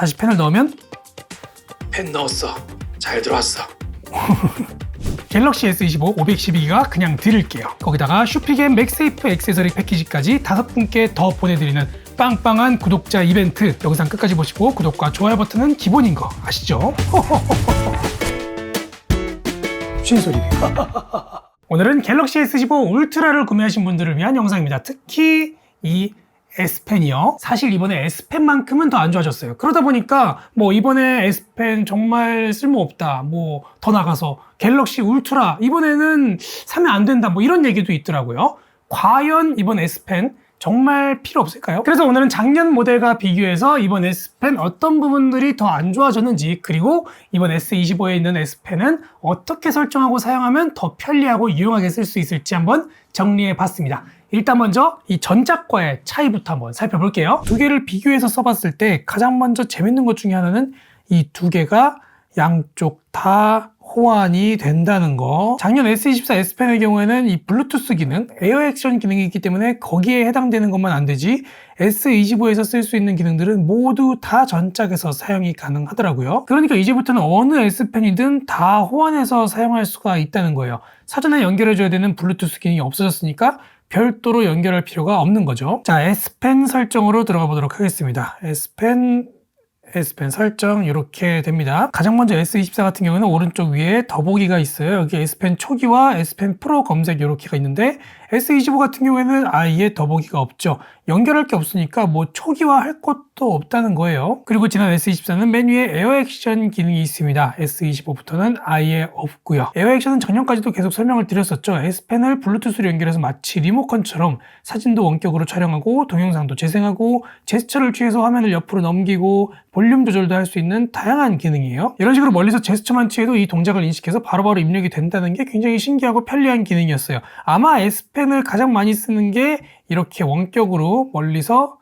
다시 펜을 넣으면 펜 넣었어. 잘 들어왔어. 갤럭시 S25 512기가 그냥 드릴게요. 거기다가 슈피겐 맥세이프 액세서리 패키지까지 다섯 분께 더 보내드리는 빵빵한 구독자 이벤트 영상 끝까지 보시고 구독과 좋아요 버튼은 기본인 거 아시죠? 무슨 소리네. 오늘은 갤럭시 S15 울트라를 구매하신 분들을 위한 영상입니다. 특히 이 S펜이요. 사실 이번에 S펜만큼은 더 안 좋아졌어요. 그러다 보니까 뭐 이번에 S펜 정말 쓸모없다. 뭐 더 나가서 갤럭시 울트라 이번에는 사면 안 된다. 뭐 이런 얘기도 있더라고요. 과연 이번 S펜 정말 필요 없을까요? 그래서 오늘은 작년 모델과 비교해서 이번 S펜 어떤 부분들이 더 안 좋아졌는지 그리고 이번 S25에 있는 S펜은 어떻게 설정하고 사용하면 더 편리하고 유용하게 쓸 수 있을지 한번 정리해 봤습니다. 일단 먼저 이 전작과의 차이부터 한번 살펴볼게요. 두 개를 비교해서 써봤을 때 가장 먼저 재밌는 것 중에 하나는 이 두 개가 양쪽 다 호환이 된다는 거. 작년 S24 S펜의 경우에는 이 블루투스 기능, 에어 액션 기능이 있기 때문에 거기에 해당되는 것만 안 되지 S25에서 쓸 수 있는 기능들은 모두 다 전작에서 사용이 가능하더라고요. 그러니까 이제부터는 어느 S펜이든 다 호환해서 사용할 수가 있다는 거예요. 사전에 연결해줘야 되는 블루투스 기능이 없어졌으니까 별도로 연결할 필요가 없는 거죠. 자, S펜 설정으로 들어가 보도록 하겠습니다. S펜 S펜 설정 이렇게 됩니다. 가장 먼저 S24 같은 경우는 오른쪽 위에 더보기가 있어요. 여기 S펜 초기와 S펜 프로 검색 이렇게가 있는데 S25 같은 경우에는 아예 더보기가 없죠. 연결할 게 없으니까 뭐 초기화 할 것도 없다는 거예요. 그리고 지난 S24는 메뉴에 에어 액션 기능이 있습니다. S25부터는 아예 없고요. 에어 액션은 작년까지도 계속 설명을 드렸었죠. S펜을 블루투스로 연결해서 마치 리모컨처럼 사진도 원격으로 촬영하고 동영상도 재생하고 제스처를 취해서 화면을 옆으로 넘기고 볼륨 조절도 할 수 있는 다양한 기능이에요. 이런 식으로 멀리서 제스처만 취해도 이 동작을 인식해서 바로 바로 입력이 된다는 게 굉장히 신기하고 편리한 기능이었어요. 아마 S펜을 가장 많이 쓰는 게 이렇게 원격으로 멀리서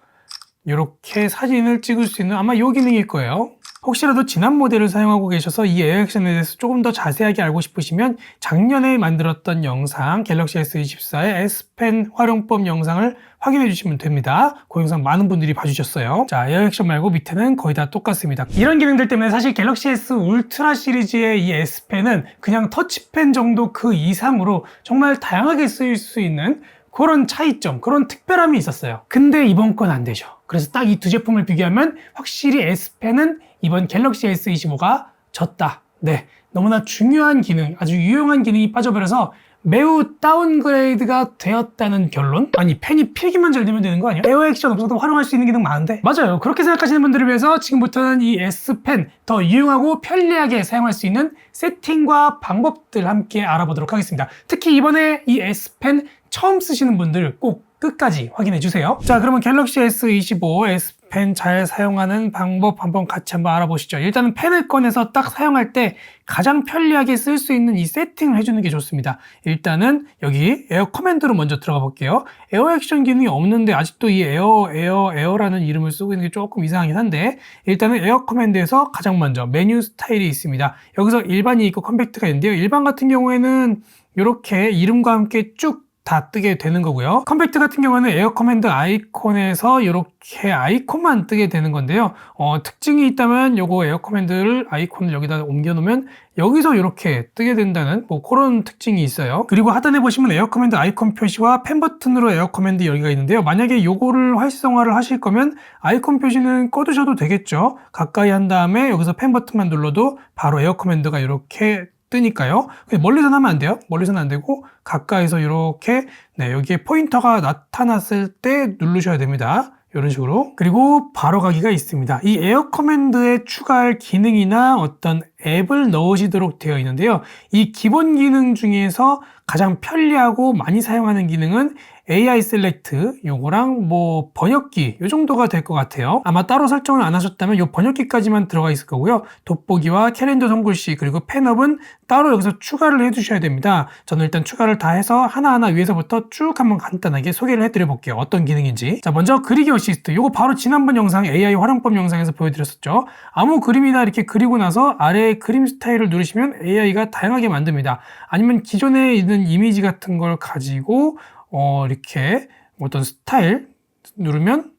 이렇게 사진을 찍을 수 있는 아마 이 기능일 거예요. 혹시라도 지난 모델을 사용하고 계셔서 이 에어액션에 대해서 조금 더 자세하게 알고 싶으시면 작년에 만들었던 영상 갤럭시 S24의 S펜 활용법 영상을 확인해 주시면 됩니다. 그 영상 많은 분들이 봐주셨어요. 자, 에어액션 말고 밑에는 거의 다 똑같습니다. 이런 기능들 때문에 사실 갤럭시 S 울트라 시리즈의 이 S펜은 그냥 터치펜 정도 그 이상으로 정말 다양하게 쓰일 수 있는 그런 차이점, 그런 특별함이 있었어요. 근데 이번 건 안 되죠. 그래서 딱 이 두 제품을 비교하면 확실히 S펜은 이번 갤럭시 S25가 졌다. 네. 너무나 중요한 기능, 아주 유용한 기능이 빠져버려서 매우 다운그레이드가 되었다는 결론? 아니 펜이 필기만 잘 되면 되는 거 아니야? 에어 액션 없어도 활용할 수 있는 기능 많은데? 맞아요. 그렇게 생각하시는 분들을 위해서 지금부터는 이 S펜 더 유용하고 편리하게 사용할 수 있는 세팅과 방법들 함께 알아보도록 하겠습니다. 특히 이번에 이 S펜 처음 쓰시는 분들 꼭 끝까지 확인해 주세요. 자, 그러면 갤럭시 S25 S펜 잘 사용하는 방법 한번 같이 한번 알아보시죠. 일단은 펜을 꺼내서 딱 사용할 때 가장 편리하게 쓸 수 있는 이 세팅을 해주는 게 좋습니다. 일단은 여기 에어 커맨드로 먼저 들어가 볼게요. 에어 액션 기능이 없는데 아직도 이 에어, 에어, 에어라는 이름을 쓰고 있는 게 조금 이상하긴 한데 일단은 에어 커맨드에서 가장 먼저 메뉴 스타일이 있습니다. 여기서 일반이 있고 컴팩트가 있는데요. 일반 같은 경우에는 이렇게 이름과 함께 쭉 다 뜨게 되는 거고요. 컴팩트 같은 경우는 에어 커맨드 아이콘에서 이렇게 아이콘만 뜨게 되는 건데요. 어, 특징이 있다면 요거 에어 커맨드를 아이콘을 여기다 옮겨 놓으면 여기서 이렇게 뜨게 된다는 뭐 그런 특징이 있어요. 그리고 하단에 보시면 에어 커맨드 아이콘 표시와 펜 버튼으로 에어 커맨드 여기가 있는데요. 만약에 요거를 활성화를 하실 거면 아이콘 표시는 꺼두셔도 되겠죠. 가까이 한 다음에 여기서 펜 버튼만 눌러도 바로 에어 커맨드가 이렇게 뜨니까요. 멀리서는 하면 안 돼요. 멀리서는 안 되고 가까이서 이렇게 네, 여기에 포인터가 나타났을 때 누르셔야 됩니다. 이런 식으로 그리고 바로 가기가 있습니다 이 에어 커맨드에 추가할 기능이나 어떤 앱을 넣으시도록 되어 있는데요 이 기본 기능 중에서 가장 편리하고 많이 사용하는 기능은 AI 셀렉트 요거랑 뭐 번역기 요 정도가 될 것 같아요. 아마 따로 설정을 안 하셨다면 요 번역기까지만 들어가 있을 거고요. 돋보기와 캘린더 손글씨 그리고 펜업은 따로 여기서 추가를 해 주셔야 됩니다. 저는 일단 추가를 다 해서 하나하나 위에서부터 쭉 한번 간단하게 소개를 해 드려 볼게요. 어떤 기능인지. 자 먼저 그리기 어시스트. 요거 바로 지난번 영상 AI 활용법 영상에서 보여드렸었죠. 아무 그림이나 이렇게 그리고 나서 아래에 그림 스타일을 누르시면 AI가 다양하게 만듭니다. 아니면 기존에 있는 이미지 같은 걸 가지고 어, 이렇게 어떤 스타일 누르면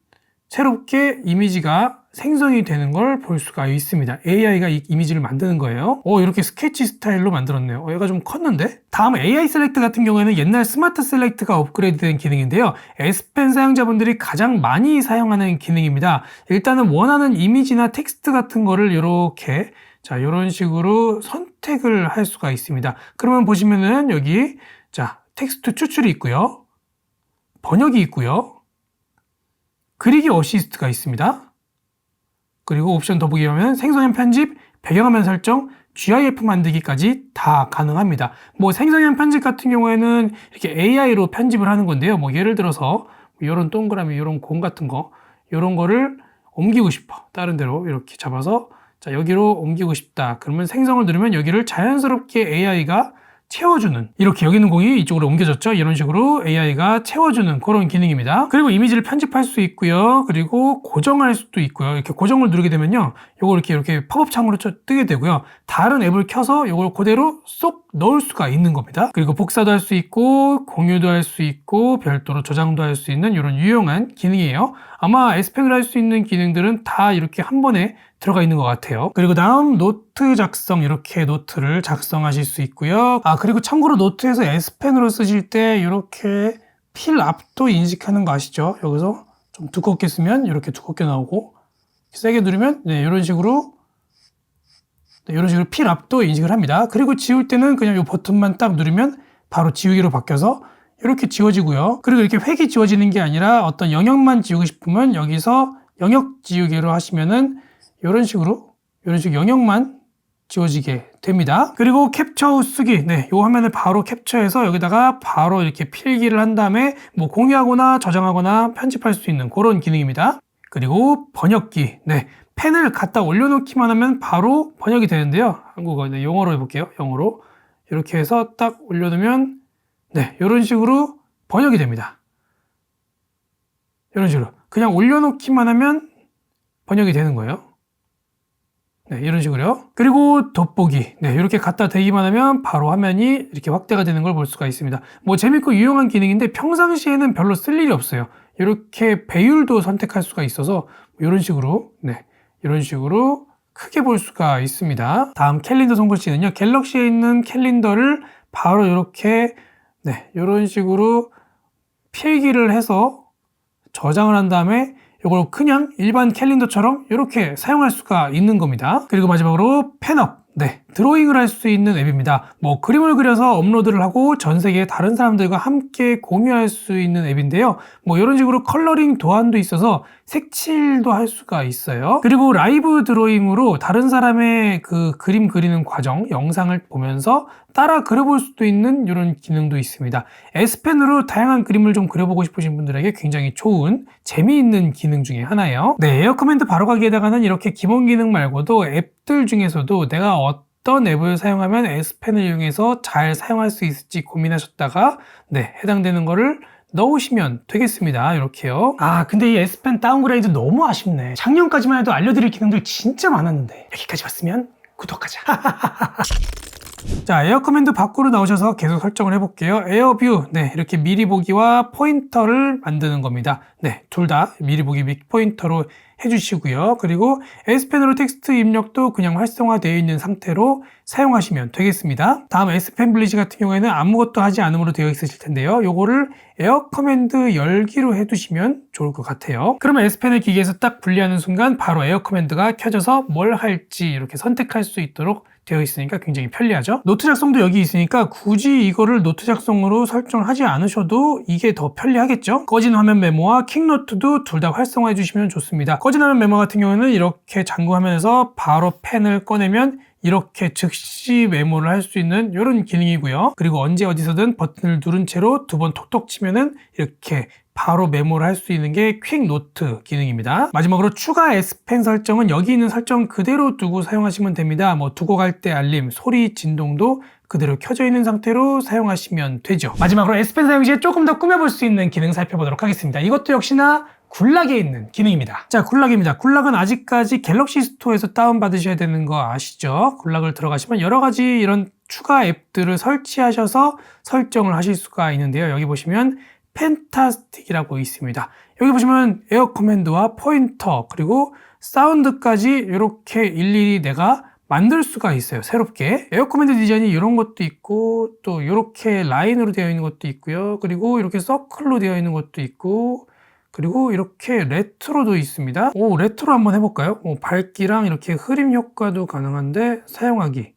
새롭게 이미지가 생성이 되는 걸 볼 수가 있습니다. AI가 이 이미지를 만드는 거예요. 오, 이렇게 스케치 스타일로 만들었네요. 어, 얘가 좀 컸는데? 다음 AI 셀렉트 같은 경우에는 옛날 스마트 셀렉트가 업그레이드된 기능인데요. S펜 사용자분들이 가장 많이 사용하는 기능입니다. 일단은 원하는 이미지나 텍스트 같은 거를 이렇게 자, 이런 식으로 선택을 할 수가 있습니다. 그러면 보시면은 여기 자, 텍스트 추출이 있고요. 번역이 있고요. 그리기 어시스트가 있습니다. 그리고 옵션 더보기 하면 생성형 편집, 배경화면 설정, GIF 만들기까지 다 가능합니다. 뭐 생성형 편집 같은 경우에는 이렇게 AI로 편집을 하는 건데요. 뭐 예를 들어서 이런 동그라미, 이런 공 같은 거, 이런 거를 옮기고 싶어. 다른 데로 이렇게 잡아서 자 여기로 옮기고 싶다. 그러면 생성을 누르면 여기를 자연스럽게 AI가 채워주는 이렇게 여기 있는 공이 이쪽으로 옮겨졌죠? 이런 식으로 AI가 채워주는 그런 기능입니다. 그리고 이미지를 편집할 수 있고요. 그리고 고정할 수도 있고요. 이렇게 고정을 누르게 되면요. 요거 이렇게 이렇게 팝업 창으로 쳐- 뜨게 되고요. 다른 앱을 켜서 요걸 그대로 쏙 넣을 수가 있는 겁니다. 그리고 복사도 할 수 있고 공유도 할 수 있고 별도로 저장도 할 수 있는 이런 유용한 기능이에요 아마 S펜을 할 수 있는 기능들은 다 이렇게 한 번에 들어가 있는 것 같아요. 그리고 다음 노트 작성 이렇게 노트를 작성하실 수 있고요. 아 그리고 참고로 노트에서 S펜으로 쓰실 때 이렇게 필 앞도 인식하는 거 아시죠? 여기서 좀 두껍게 쓰면 이렇게 두껍게 나오고 세게 누르면 네, 이런 식으로 네, 이런 식으로 필 앞도 인식을 합니다. 그리고 지울 때는 그냥 이 버튼만 딱 누르면 바로 지우기로 바뀌어서 이렇게 지워지고요. 그리고 이렇게 획이 지워지는 게 아니라 어떤 영역만 지우고 싶으면 여기서 영역 지우기로 하시면은 이런 식으로 이런 식으로 영역만 지워지게 됩니다. 그리고 캡처 후 쓰기. 네, 요 화면을 바로 캡처해서 여기다가 바로 이렇게 필기를 한 다음에 뭐 공유하거나 저장하거나 편집할 수 있는 그런 기능입니다. 그리고 번역기. 네, 펜을 갖다 올려놓기만 하면 바로 번역이 되는데요. 한국어, 네, 영어로 해볼게요. 영어로. 이렇게 해서 딱 올려두면 네, 이런 식으로 번역이 됩니다. 이런 식으로. 그냥 올려놓기만 하면 번역이 되는 거예요. 네, 이런 식으로요. 그리고 돋보기. 네, 이렇게 갖다 대기만 하면 바로 화면이 이렇게 확대가 되는 걸 볼 수가 있습니다. 뭐 재밌고 유용한 기능인데 평상시에는 별로 쓸 일이 없어요. 이렇게 배율도 선택할 수가 있어서 이런 식으로, 네, 이런 식으로 크게 볼 수가 있습니다. 다음 캘린더 송글 씨는요. 갤럭시에 있는 캘린더를 바로 이렇게, 네, 이런 식으로 필기를 해서 저장을 한 다음에 이걸 그냥 일반 캘린더처럼 이렇게 사용할 수가 있는 겁니다. 그리고 마지막으로 펜업. 네, 드로잉을 할 수 있는 앱입니다. 뭐 그림을 그려서 업로드를 하고 전 세계 다른 사람들과 함께 공유할 수 있는 앱인데요. 뭐 이런 식으로 컬러링 도안도 있어서 색칠도 할 수가 있어요. 그리고 라이브 드로잉으로 다른 사람의 그 그림 그리는 과정, 영상을 보면서 따라 그려볼 수도 있는 이런 기능도 있습니다. S펜으로 다양한 그림을 좀 그려보고 싶으신 분들에게 굉장히 좋은 재미있는 기능 중에 하나예요. 네, 에어 커맨드 바로 가기에다가는 이렇게 기본 기능 말고도 앱들 중에서도 내가 어떤 앱을 사용하면 S펜을 이용해서 잘 사용할 수 있을지 고민하셨다가 네, 해당되는 거를 넣으시면 되겠습니다. 이렇게요. 아, 근데 이 S펜 다운그레이드 너무 아쉽네. 작년까지만 해도 알려드릴 기능들 진짜 많았는데 여기까지 왔으면 구독하자. 자, 에어 커맨드 밖으로 나오셔서 계속 설정을 해볼게요. 에어 뷰, 네, 이렇게 미리 보기와 포인터를 만드는 겁니다. 네, 둘 다 미리 보기 및 포인터로 해주시고요. 그리고 S펜으로 텍스트 입력도 그냥 활성화되어 있는 상태로 사용하시면 되겠습니다. 다음 S펜 블리지 같은 경우에는 아무것도 하지 않음으로 되어 있으실 텐데요. 요거를 에어 커맨드 열기로 해두시면 좋을 것 같아요. 그러면 S펜을 기기에서 딱 분리하는 순간 바로 에어 커맨드가 켜져서 뭘 할지 이렇게 선택할 수 있도록 되어 있으니까 굉장히 편리하죠. 노트 작성도 여기 있으니까 굳이 이거를 노트 작성으로 설정을 하지 않으셔도 이게 더 편리하겠죠. 꺼진 화면 메모와 킹노트도 둘 다 활성화해 주시면 좋습니다. 꺼진 화면 메모 같은 경우는 이렇게 잠금 화면에서 바로 펜을 꺼내면 이렇게 즉시 메모를 할 수 있는 이런 기능이고요. 그리고 언제 어디서든 버튼을 누른 채로 두 번 톡톡 치면은 이렇게 바로 메모를 할 수 있는 게 퀵 노트 기능입니다. 마지막으로 추가 S펜 설정은 여기 있는 설정 그대로 두고 사용하시면 됩니다. 뭐 두고 갈 때 알림, 소리, 진동도 그대로 켜져 있는 상태로 사용하시면 되죠. 마지막으로 S펜 사용 시에 조금 더 꾸며볼 수 있는 기능 살펴보도록 하겠습니다. 이것도 역시나 굴락에 있는 기능입니다. 자, 굴락입니다. 굴락은 아직까지 갤럭시 스토어에서 다운받으셔야 되는 거 아시죠? 굴락을 들어가시면 여러 가지 이런 추가 앱들을 설치하셔서 설정을 하실 수가 있는데요. 여기 보시면 펜타스틱이라고 있습니다. 여기 보시면 에어 커맨드와 포인터 그리고 사운드까지 이렇게 일일이 내가 만들 수가 있어요. 새롭게. 에어 커맨드 디자인이 이런 것도 있고 또 이렇게 라인으로 되어 있는 것도 있고요. 그리고 이렇게 서클로 되어 있는 것도 있고 그리고 이렇게 레트로도 있습니다. 오, 레트로 한번 해볼까요? 오, 밝기랑 이렇게 흐림 효과도 가능한데 사용하기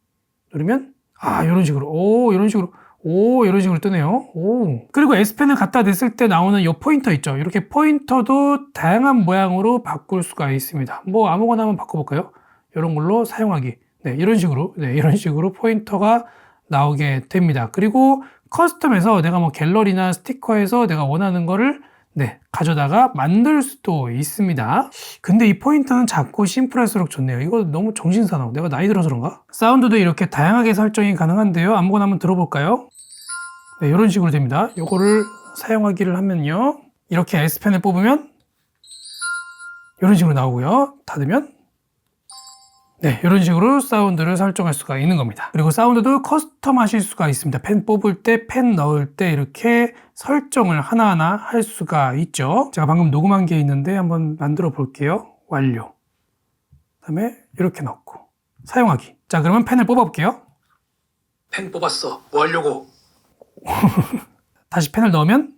누르면 아 이런 식으로 오 이런 식으로 오 이런 식으로 뜨네요. 오 그리고 S펜을 갖다 댔을 때 나오는 이 포인터 있죠. 이렇게 포인터도 다양한 모양으로 바꿀 수가 있습니다. 뭐 아무거나 한번 바꿔볼까요? 이런 걸로 사용하기. 네 이런 식으로 네 이런 식으로 포인터가 나오게 됩니다. 그리고 커스텀에서 내가 뭐 갤러리나 스티커에서 내가 원하는 거를 네, 가져다가 만들 수도 있습니다. 근데 이 포인터는 작고 심플할수록 좋네요. 이거 너무 정신사나워. 내가 나이 들어서 그런가? 사운드도 이렇게 다양하게 설정이 가능한데요. 아무거나 한번 들어볼까요? 네, 이런 식으로 됩니다. 요거를 사용하기를 하면요. 이렇게 S펜을 뽑으면 이런 식으로 나오고요. 닫으면 네, 이런 식으로 사운드를 설정할 수가 있는 겁니다. 그리고 사운드도 커스텀 하실 수가 있습니다. 펜 뽑을 때, 펜 넣을 때 이렇게 설정을 하나하나 할 수가 있죠. 제가 방금 녹음한 게 있는데 한번 만들어 볼게요. 완료. 그 다음에 이렇게 넣고 사용하기. 자, 그러면 펜을 뽑아 볼게요. 펜 뽑았어. 뭐 하려고? 다시 펜을 넣으면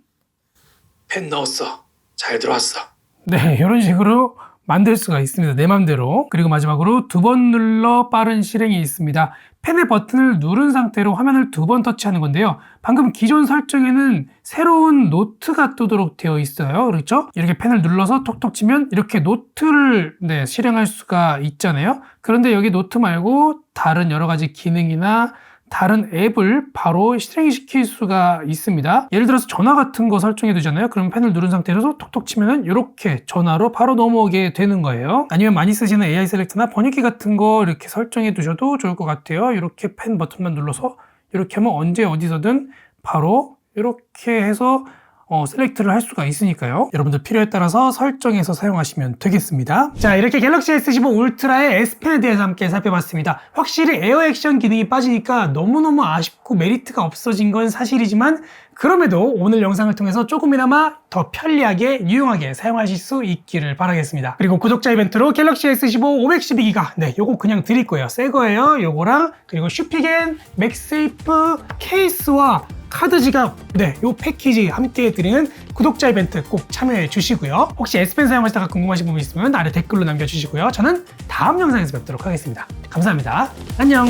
펜 넣었어. 잘 들어왔어. 네, 이런 식으로 만들 수가 있습니다. 내 맘대로. 그리고 마지막으로 두 번 눌러 빠른 실행이 있습니다. 펜의 버튼을 누른 상태로 화면을 두 번 터치하는 건데요. 방금 기존 설정에는 새로운 노트가 뜨도록 되어 있어요. 그렇죠? 이렇게 펜을 눌러서 톡톡 치면 이렇게 노트를 네, 실행할 수가 있잖아요. 그런데 여기 노트 말고 다른 여러 가지 기능이나 다른 앱을 바로 실행시킬 수가 있습니다. 예를 들어서 전화 같은 거 설정해 두잖아요. 그럼 펜을 누른 상태에서 톡톡 치면은 이렇게 전화로 바로 넘어오게 되는 거예요. 아니면 많이 쓰시는 AI 셀렉트나 번역기 같은 거 이렇게 설정해 두셔도 좋을 것 같아요. 이렇게 펜 버튼만 눌러서 이렇게 하면 언제 어디서든 바로 이렇게 해서 어, 셀렉트를 할 수가 있으니까요. 여러분들 필요에 따라서 설정해서 사용하시면 되겠습니다. 자, 이렇게 갤럭시 S15 울트라의 S펜에 대해서 함께 살펴봤습니다. 확실히 에어 액션 기능이 빠지니까 너무너무 아쉽고 메리트가 없어진 건 사실이지만 그럼에도 오늘 영상을 통해서 조금이나마 더 편리하게 유용하게 사용하실 수 있기를 바라겠습니다. 그리고 구독자 이벤트로 갤럭시 S15 512기가 네, 요거 그냥 드릴 거예요. 새 거예요. 요거랑 그리고 슈피겐 맥세이프 케이스와 카드 지갑, 네, 요 패키지 함께 드리는 구독자 이벤트 꼭 참여해 주시고요. 혹시 S펜 사용하시다가 궁금하신 부분 있으면 아래 댓글로 남겨주시고요. 저는 다음 영상에서 뵙도록 하겠습니다. 감사합니다. 안녕!